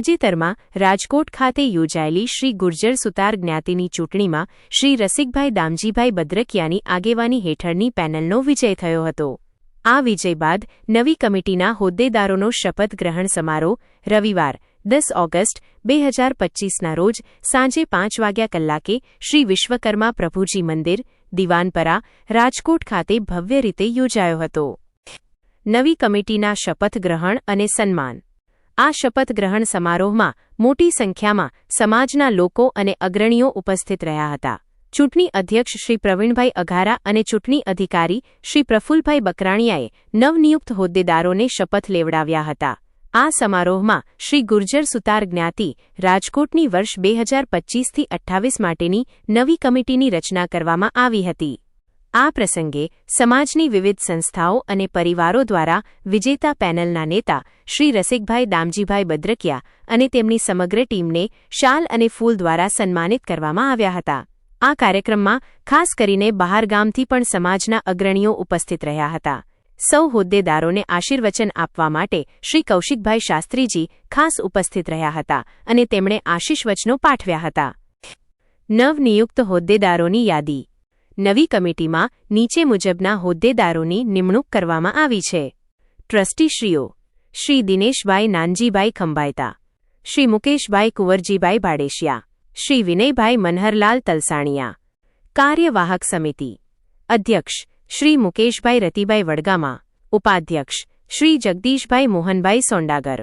તાજેતરમાં રાજકોટ ખાતે યોજાયેલી શ્રી ગુર્જર સુતાર જ્ઞાતિની ચૂંટણીમાં શ્રી રસિકભાઈ દામજીભાઈ બદ્રકિયાની આગેવાની હેઠળની પેનલનો વિજય થયો હતો. આ વિજય બાદ નવી કમિટીના હોદ્દેદારોનો શપથ ગ્રહણ સમારોહ રવિવાર, દસ ઓગસ્ટ, બે હજાર પચ્ચીસના રોજ સાંજે પાંચ વાગ્યા કલાકે શ્રી વિશ્વકર્મા પ્રભુજી મંદિર, દિવાનપરા, રાજકોટ ખાતે ભવ્ય રીતે યોજાયો હતો. નવી કમિટીના શપથ ગ્રહણ અને સન્માન આ શપથ ગ્રહણ સમારોહમાં મોટી સંખ્યામાં સમાજના લોકો અને અગ્રણીઓ ઉપસ્થિત રહ્યા હતા. ચૂંટણી અધ્યક્ષ શ્રી પ્રવીણભાઈ અઘારા અને ચૂંટણી અધિકારી શ્રી પ્રફુલભાઈ બકરાણીયાએ નવનિયુક્ત હોદ્દેદારોને શપથ લેવડાવ્યા હતા. આ સમારોહમાં શ્રી ગુર્જર સુતાર જ્ઞાતિ રાજકોટની વર્ષ બે હજાર પચ્ચીસથી અઠ્ઠાવીસ માટેની નવી કમિટીની રચના કરવામાં આવી હતી. આ પ્રસંગે સમાજની વિવિધ સંસ્થાઓ અને પરિવારો દ્વારા વિજેતા પેનલના નેતા શ્રી રસિકભાઈ દામજીભાઈ બદ્રકિયા અને તેમની સમગ્ર ટીમને શાલ અને ફૂલ દ્વારા સન્માનિત કરવામાં આવ્યા હતા. આ કાર્યક્રમમાં ખાસ કરીને બહારગામથી પણ સમાજના અગ્રણીઓ ઉપસ્થિત રહ્યા હતા. સૌ હોદ્દેદારોને આશીર્વચન આપવા માટે શ્રી કૌશિકભાઈ શાસ્ત્રીજી ખાસ ઉપસ્થિત રહ્યા હતા અને તેમણે આશીષવચનો પાઠવ્યા હતા. નવનિયુક્ત હોદ્દેદારોની યાદી નવી કમિટીમાં નીચે મુજબના હોદ્દેદારોની નિમણૂક કરવામાં આવી છે. ટ્રસ્ટીશ્રીઓ શ્રી દિનેશભાઈ નાનજીભાઈ ખંભાયતા, શ્રી મુકેશભાઈ કુંવરજીભાઈ બાડેશિયા, શ્રી વિનયભાઈ મનહરલાલ તલસાણિયા, કાર્યવાહક સમિતિ અધ્યક્ષ શ્રી મુકેશભાઈ રતિભાઈ વડગામા, ઉપાધ્યક્ષ શ્રી જગદીશભાઈ મોહનભાઈ સોંડાગર,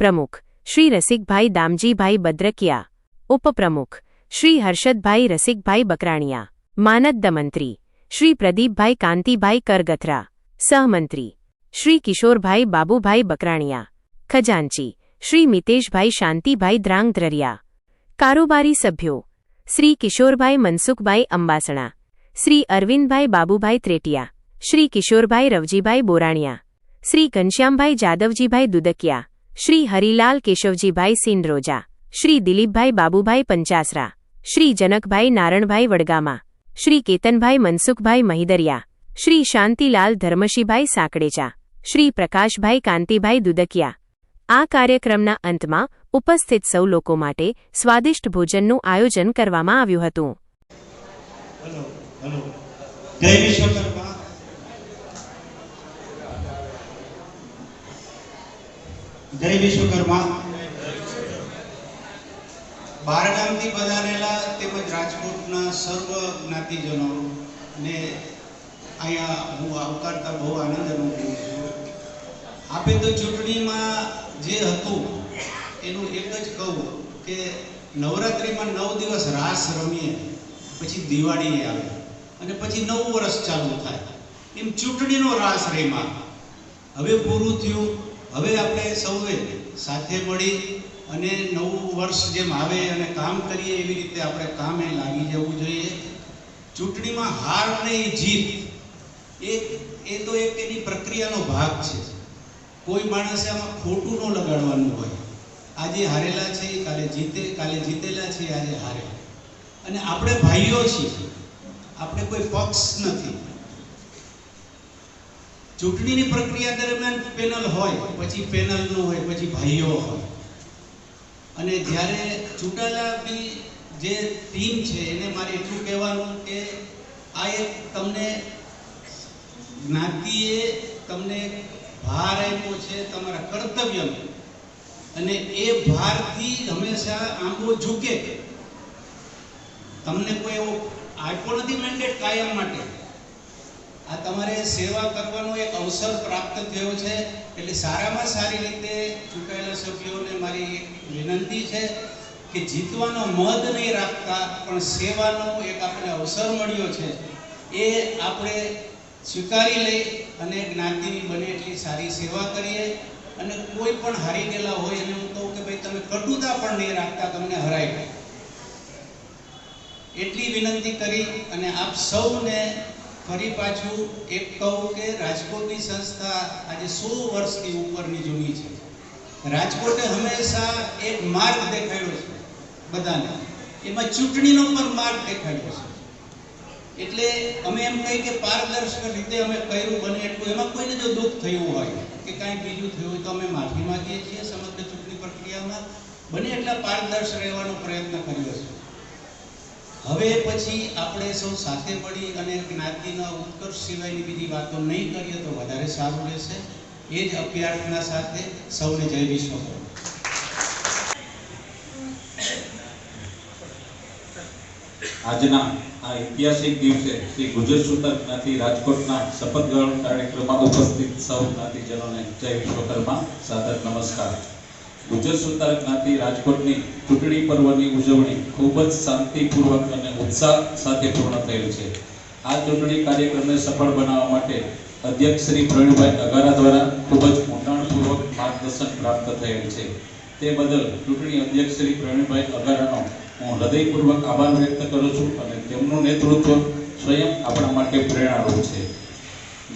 પ્રમુખ શ્રી રસિકભાઈ દામજીભાઈ બદ્રકિયા, ઉપપ્રમુખ શ્રી હર્ષદભાઈ રસિકભાઈ બકરાણીયા માનદ મંત્રી શ્રી પ્રદીપભાઈ કાંતિભાઈ કરગથરા સહમંત્રી શ્રી કિશોરભાઈ બાબુભાઈ બકરાણીયા ખજાનચી શ્રી મિતેશભાઈ શાંતિભાઈ દ્રાંગધ્રરિયા કારોબારી સભ્યો શ્રી કિશોરભાઈ મનસુખભાઈ અંબાસણા શ્રી અરવિંદભાઈ બાબુભાઈ ત્રેટિયા શ્રી કિશોરભાઈ રવજીભાઈ બોરાણિયા શ્રી ઘનશ્યામભાઈ જાદવજીભાઈ દુદકિયા શ્રી હરિલાલ કેશવજીભાઈ સિંડરોજા શ્રી દિલીપભાઈ બાબુભાઈ પંચાસરા શ્રી જનકભાઈ નારણભાઈ વડગામા શ્રી કેતનભાઈ મનસુખભાઈ મહિદરિયા, શ્રી શાંતિલાલ ધર્મશીભાઈ સાંકળેચા શ્રી પ્રકાશભાઈ કાંતિભાઈ દુદકિયા. આ કાર્યક્રમના અંતમાં ઉપસ્થિત સૌ લોકો માટે સ્વાદિષ્ટ ભોજનનું આયોજન કરવામાં આવ્યું હતું. Hello hello. જ્ઞાતિજનો ને અહીંયા હું આવકારતા બહુ આનંદ અનુભવું છું. આપે તો ચૂંટણીમાં જે હતું, એનું એક જ કહું કે નવરાત્રિમાં નવ દિવસ રાસ રમીએ, પછી દિવાળી આવે અને પછી નવું વર્ષ ચાલુ થાય. એમ ચૂંટણીનો રાસ રેમાં. હવે પૂરું થયું, હવે આપણે સૌએ સાથે મળી અને નવું વર્ષ જેમ આવે અને કામ કરીએ એવી રીતે આપણે કામે લાગી જવું જોઈએ. ચૂંટણીમાં હાર અને એ જીત, એ એ તો એક એની પ્રક્રિયાનો ભાગ છે. કોઈ માણસે આમાં ખોટું ન લગાડવાનું હોય. આજે હારેલા છે, કાલે જીતે, કાલે જીતેલા છે, આજે હારે. અને આપણે ભાઈઓ છીએ. આપણે કોઈ પક્ષ નથી. ચૂંટણીની પ્રક્રિયા દરમિયાન પેનલ હોય, પછી પેનલનું હોય, પછી ભાઈઓ હોય. અને જ્યારે ચૂંટાયેલા જે ટીમ છે એને મારે એટલું કહેવાનું કે આ એક તમને જ્ઞાતિએ તમને ભાર આપ્યો છે તમારા કર્તવ્યનો. અને એ ભારથી હંમેશા આંબો ઝૂકે. તમને કોઈ એવો આપ્યો નથી મેન્ડેટ કાયમ માટે. આ તમારે સેવા કરવાનો એક અવસર પ્રાપ્ત થયો છે. એટલે સારામાં સારી રીતે ચૂંટાયેલા સભ્યોને મારી વિનંતી છે. કે જીતવાનો મદ નહીં રાખતા, પણ સેવાનો એક આપણે અવસર મળ્યો છે, એ આપણે સ્વીકારી લઈ અને જ્ઞાતિની બને એટલી સારી સેવા કરીએ. અને કોઈ પણ હારી ગયેલા હોય એને હું કહું કે ભાઈ, તમે કટુતા પણ નહીં રાખતા, તમને હરાઈ ગયા એટલી વિનંતી કરી અને આપ સૌને ફરી પાછું એક કહું કે રાજકોટની સંસ્થા આજે સો વર્ષથી ઉપરની જૂની છે. રાજકોટે હંમેશા એક માર્ગ દેખાડ્યો છે. બધાને, એમાં ચૂંટણીનો પણ માર્ગ દેખાડ્યો છે. એટલે અમે એમ કહી કે પારદર્શક રીતે અમે કર્યું બને એટલું, એમાં કોઈને જો દુઃખ થયું હોય કે કાંઈ બીજું થયું હોય તો અમે માફી માગીએ છીએ સમગ્ર ચૂંટણી પ્રક્રિયામાં. બને એટલા પારદર્શક રહેવાનો પ્રયત્ન કર્યો છે. હવે પછી આપણે સૌ સાથે મળી અને જ્ઞાતિના ઉત્કર્ષ સિવાયની બીજી વાતો નહીં કરીએ તો વધારે સારું રહેશે. એ જ અભ્યર્થના સાથે સૌને જય વિશ્વકર્મા આજના આ ઐતિહાસિક દિવસે શ્રી ગુજર સુતર જ્ઞાતિ રાજકોટના શપથ ગ્રહણ કાર્યક્રમમાં ઉપસ્થિત સૌ જ્ઞાતિજનોને જય વિશ્વકર્મા, સાદર નમસ્કાર. ગુજર સુતાર જ્ઞાતિ રાજકોટની ચૂંટણી પર્વની ઉજવણી ખૂબ જ શાંતિપૂર્વક અને ઉત્સાહ સાથે પૂર્ણ થયેલ છે. આ ચૂંટણી કાર્યક્રમને સફળ બનાવવા માટે અધ્યક્ષ શ્રી પ્રવીણભાઈ અગારા દ્વારા ખૂબ જ ઊંડાણપૂર્વક માર્ગદર્શન પ્રાપ્ત થયેલ છે. તે બદલ ચૂંટણી અધ્યક્ષ શ્રી પ્રવીણભાઈ અગારાનો હું હૃદયપૂર્વક આભાર વ્યક્ત કરું છું અને તેમનું નેતૃત્વ સ્વયં આપણા માટે પ્રેરણારૂપ છે.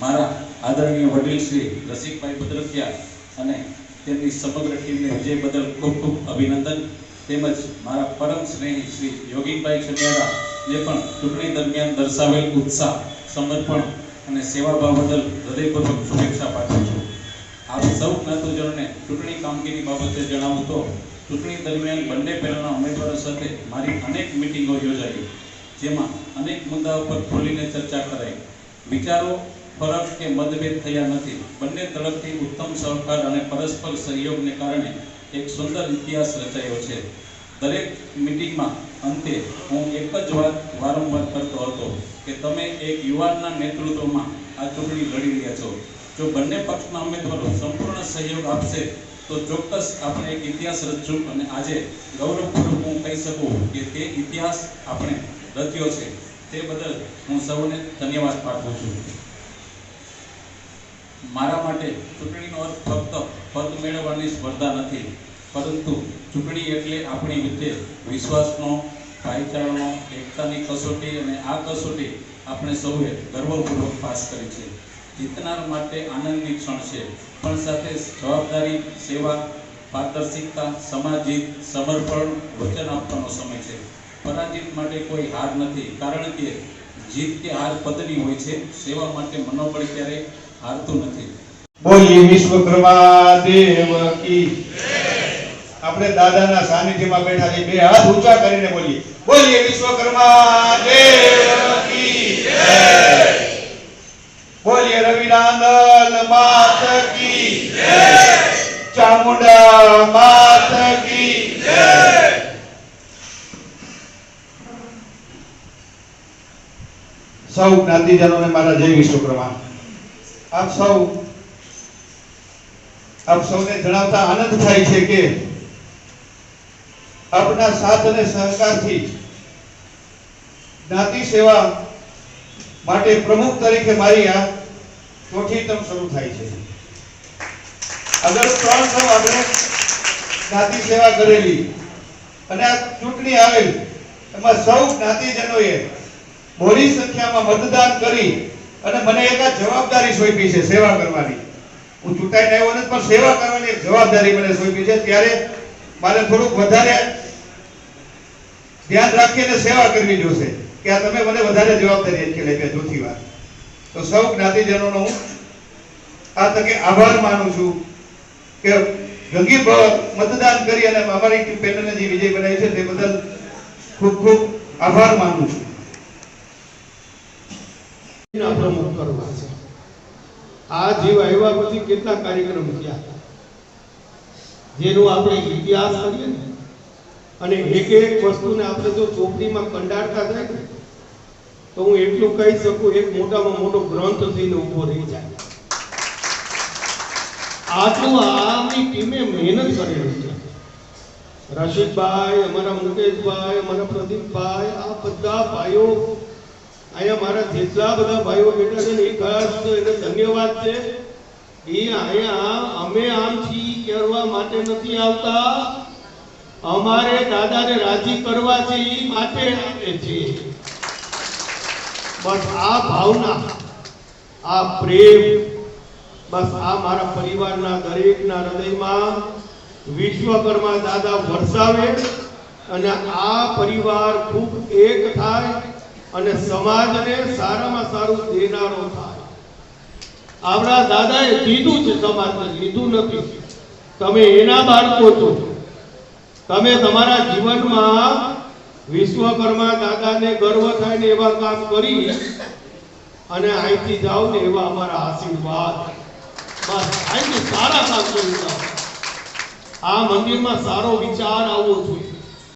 મારા આદરણીય વડીલ શ્રી રસિકભાઈ ભદ્રકિયા અને તેમની સમગ્ર ટીમને વિજય બદલ ખૂબ ખૂબ અભિનંદન તેમજ મારા પરમ સ્નેહી શ્રી યોગીભાઈ ખંડિયારા જે પણ ચૂંટણી દરમિયાન દર્શાવેલ ઉત્સાહ, સમર્પણ અને સેવાભાવ બદલ હૃદયપૂર્વક શુભેચ્છા પાઠવું છું. આપ સૌ જ્ઞાતિજનોને ચૂંટણી કામગીરી બાબતે જણાવું તો ચૂંટણી દરમિયાન બંને પહેલાના ઉમેદવારો સાથે મારી અનેક મિટિંગો યોજાઈ, જેમાં અનેક મુદ્દાઓ પર ખોલીને ચર્ચા કરાઈ. વિચારો, ફરક કે મતભેદ થયા નથી. બંને તરફથી ઉત્તમ સહકાર અને પરસ્પર સહયોગને કારણે એક સુંદર ઇતિહાસ રચાયો છે. દરેક મિટિંગમાં અંતે હું એક જ વાત વારંવાર કરતો હતો કે તમે એક યુવાનના નેતૃત્વમાં આ ચૂંટણી લડી રહ્યા છો. જો બંને પક્ષના ઉમેદવારો સંપૂર્ણ સહયોગ આપશે તો ચોક્કસ આપણે એક ઇતિહાસ રચ્યું અને આજે ગૌરવપૂર્વક હું કહી શકું કે તે ઇતિહાસ આપણે રચ્યો છે. તે બદલ હું સૌને ધન્યવાદ પાઠવું છું. મારા માટે ચૂંટણીનો અર્થ ફક્ત પદ મેળવવાની સ્પર્ધા નથી, પરંતુ ચૂંટણી એટલે આપણી વચ્ચે વિશ્વાસનો, ભાઈચારાનો, એકતાની કસોટી અને આ કસોટી આપણે સૌએ ગર્વપૂર્વક પાસ કરી છે. જીતનાર માટે આનંદની ક્ષણ છે. પણ સાથે જવાબદારી, સેવા પારદર્શિકતા સમાજિત સમર્પણ, વચન આપવાનો સમય છે. પરાજિત માટે કોઈ હાર નથી. કારણ કે જીત કે હાર પદની હોય છે. સેવા માટે મનોબળ ક્યારેય હારતું નથી. બોલીએ વિશ્વકર્મા દેવ કી આપણે દાદાના સાનિધ્યમાં બેઠા છે બે હાથ ઊંચા કરીને બોલીએ. બોલીએ વિશ્વકર્મા દેવ કી બોલીએ રવિનાંદન માત કી ચામુંડા માત કી સૌ જ્ઞાતિજનોને મારા જય વિશ્વકર્મા આપ સૌ, આપ સૌને જણાવતા આનંદ થાય છે કે આપના સાથ અને સહકારથી જ્ઞાતિ સેવા માટે પ્રમુખ તરીકે મારી આ ચોથી શરૂ થાય છે. અગર ત્રણ ટર્મ આપણે જ્ઞાતિ સેવા કરેલી અને આ ચૂંટણી આવેલ, એમાં સૌ જ્ઞાતિજનોએ મોટી સંખ્યામાં મતદાન કરી અને મને એક જવાબદારી સોંપી છે, સેવા કરવાની. હું ચૂંટાઈને આવ્યો નથી, પણ સેવા કરવાની એક જવાબદારી મને સોંપી છે. ત્યારે મારે થોડુંક વધારે ધ્યાન રાખીને સેવા કરવી જોશે. કે આ તમે મને વધારે જવાબદારી આપી લઈ ચોથી વાર તો સૌ જ્ઞાતિજનોનો હું આ તકે આભાર માનું છું કે ગંગી મતદાન કરી અને અમારી પેનલને જે વિજય બનાવી છે, તે બદલ ખૂબ ખૂબ આભાર માનું છું. પ્રમુખ કરવા છે. આ જીવ આવ્યા પછી કેટલા કાર્યક્રમ થયા? જેનો આપણે ઇતિહાસ કરીએ ને અને એક એક વસ્તુને આપણે જો ચોપડીમાં કંડારતા જાય ને તો હું એટલું કહી શકું, એક મોટામાં મોટો ગ્રંથ થઈને ઊભો રહી જાય. આટલું આની ટીમે મહેનત કરેલી છે. રશીદભાઈ, અમારા મુકેશભાઈ, અમારા પ્રદીપભાઈ, આ બધા ભાઈઓ, અહીંયા મારા જેટલા બધા ભાઈઓ બેઠા છે ને એ ખાસ એને ધન્યવાદ છે. એ અહીંયા અમે આમ છી કરવા માટે નથી આવતા. અમારે દાદાને રાજી કરવા છે એ માટે આવે છે. બસ આ ભાવના, આ પ્રેમ, બસ આ મારા પરિવારના દરેકના હૃદયમાં વિશ્વકર્મા દાદા વરસાવે અને આ પરિવાર ખૂબ એક થાય અને સમાજને સારામાં સારું દેનારો થાય. આપણા દાદાએ દીધું છે સમાજને લીધું નથી. તમે એના બાળકો છો. તમે તમારા જીવનમાં વિશ્વકર્મા દાદાને ગર્વ થાય ને એવા કામ કરી અને અહીંથી જાઓ ને એવા અમારા આશીર્વાદ. બસ સારા કામ કરી આ મંદિરમાં સારો વિચાર આવવો જોઈએ.